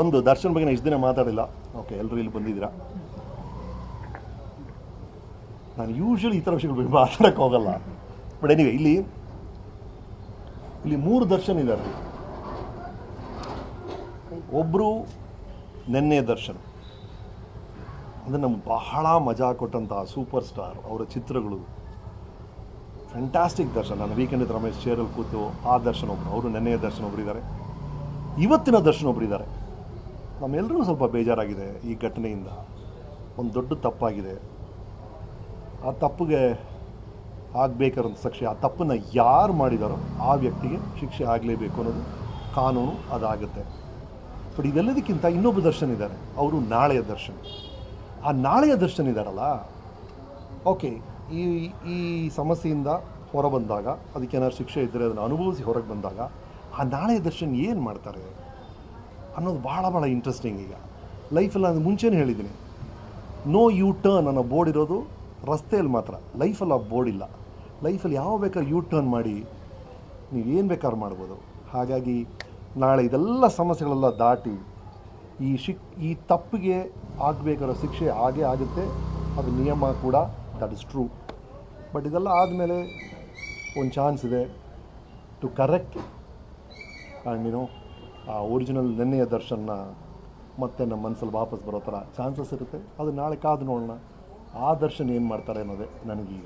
ಒಂದು ದರ್ಶನ್ ಬಗ್ಗೆ ಇಷ್ಟು ದಿನ ಮಾತಾಡಿಲ್ಲ. ಓಕೆ ಎಲ್ಲರೂ ಇಲ್ಲಿ ಬಂದಿದ್ದೀರಾ? ನಾನು ಯೂಶ್ವಲಿ ಈ ಥರ ವಿಷಯಗಳ ಬಗ್ಗೆ ಮಾತಾಡೋಕ್ಕೆ ಹೋಗಲ್ಲ. ಬಟ್ ಎನಿವೆ ಇಲ್ಲಿ ಇಲ್ಲಿ ಮೂರು ದರ್ಶನ್ ಇದ್ದಾರೆ. ಒಬ್ಬರು ನೆನ್ನೆ ದರ್ಶನ್. ಅಂದರೆ ನಮ್ಗೆ ಬಹಳ ಮಜಾ ಕೊಟ್ಟಂತಹ ಸೂಪರ್ ಸ್ಟಾರ್ ಅವರ ಚಿತ್ರಗಳು. ಫ್ಯಾಂಟಾಸ್ಟಿಕ್ ದರ್ಶನ್. ನಾನು ವೀಕೆಂಡ್ ರಮೇಶ್ ಚೇರಲ್ಲಿ ಕೂತು ಆ ದರ್ಶನ ಒಬ್ಬರು ಅವರು ನೆನ್ನೆಯ ಒಬ್ಬರು ಒಬ್ಬರಿದ್ದಾರೆ ಇವತ್ತಿನ ದರ್ಶನ್ ಒಬ್ಬರಿದ್ದಾರೆ ನಮ್ಮೆಲ್ಲರಿಗೂ ಸ್ವಲ್ಪ ಬೇಜಾರಾಗಿದೆ ಈ ಘಟನೆಯಿಂದ. ಒಂದು ದೊಡ್ಡ ತಪ್ಪಾಗಿದೆ. ಆ ತಪ್ಪಿಗೆ ಆಗಬೇಕಾದಂಥ ಶಿಕ್ಷೆ ಆ ತಪ್ಪನ್ನು ಯಾರು ಮಾಡಿದಾರೋ ಆ ವ್ಯಕ್ತಿಗೆ ಶಿಕ್ಷೆ ಆಗಲೇಬೇಕು ಅನ್ನೋದು ಕಾನೂನು ಅದಾಗುತ್ತೆ. ಬಟ್ ಇದೆಲ್ಲದಕ್ಕಿಂತ ಇನ್ನೊಬ್ಬ ದರ್ಶನ್ ಇದ್ದಾರೆ. ಅವರು ನಾಳೆಯ ದರ್ಶನ್. ಆ ನಾಳೆಯ ದರ್ಶನ್ ಇದ್ದಾರಲ್ಲ? ಓಕೆ, ಈ ಈ ಸಮಸ್ಯೆಯಿಂದ ಹೊರ ಬಂದಾಗ ಅದಕ್ಕೆ ಏನಾದ್ರು ಶಿಕ್ಷೆ ಇದ್ದರೆ ಅದನ್ನು ಅನುಭವಿಸಿ ಹೊರಗೆ ಬಂದಾಗ, ಆ ನಾಳೆಯ ದರ್ಶನ್ ಏನು ಮಾಡ್ತಾರೆ? ಅನ್ನೋದು ಭಾಳ ಭಾಳ ಇಂಟ್ರೆಸ್ಟಿಂಗ್ ಈಗ. ಲೈಫಲ್ಲಿ ನಾನು ಮುಂಚೆನೇ ಹೇಳಿದ್ದೀನಿ. ನೋ ಯು ಟರ್ನ್ ಅನ್ನೋ ಬೋರ್ಡ್ ಇರೋದು ರಸ್ತೆಯಲ್ಲಿ ಮಾತ್ರ. ಲೈಫಲ್ಲಿ ಆ ಬೋರ್ಡ್ ಇಲ್ಲ. ಲೈಫಲ್ಲಿ ಯಾವ ಬೇಕಾದ್ರೂ ಯು ಟರ್ನ್ ಮಾಡಿ ನೀವು ಏನು ಬೇಕಾದ್ರೂ ಮಾಡ್ಬೋದು. ಹಾಗಾಗಿ ನಾಳೆ ಇದೆಲ್ಲ ಸಮಸ್ಯೆಗಳೆಲ್ಲ ದಾಟಿ ಈ ಶಿಕ್, ಈ ತಪ್ಪಿಗೆ ಆಗಬೇಕಾರೋ ಶಿಕ್ಷೆ ಹಾಗೇ ಆಗುತ್ತೆ. ಅದು ನಿಯಮ ಕೂಡ. ದಟ್ ಇಸ್ ಟ್ರೂ ಬಟ್ ಇದೆಲ್ಲ ಆದಮೇಲೆ ಒಂದು ಚಾನ್ಸ್ ಇದೆ to correct and you know ಆ ಒರಿಜಿನಲ್ ನೆನ್ನೆಯ ದರ್ಶನ ಮತ್ತೆ ನಮ್ಮ ಮನಸ್ಸಲ್ಲಿ ವಾಪಸ್ ಬರೋ ಥರ ಚಾನ್ಸಸ್ ಇರುತ್ತೆ. ಅದು ನಾಳೆ ಕಾದು ನೋಡೋಣ. ಆ ದರ್ಶನ ಏನು ಮಾಡ್ತಾರೆ ಅನ್ನೋದೇ ನನಗೀಗ.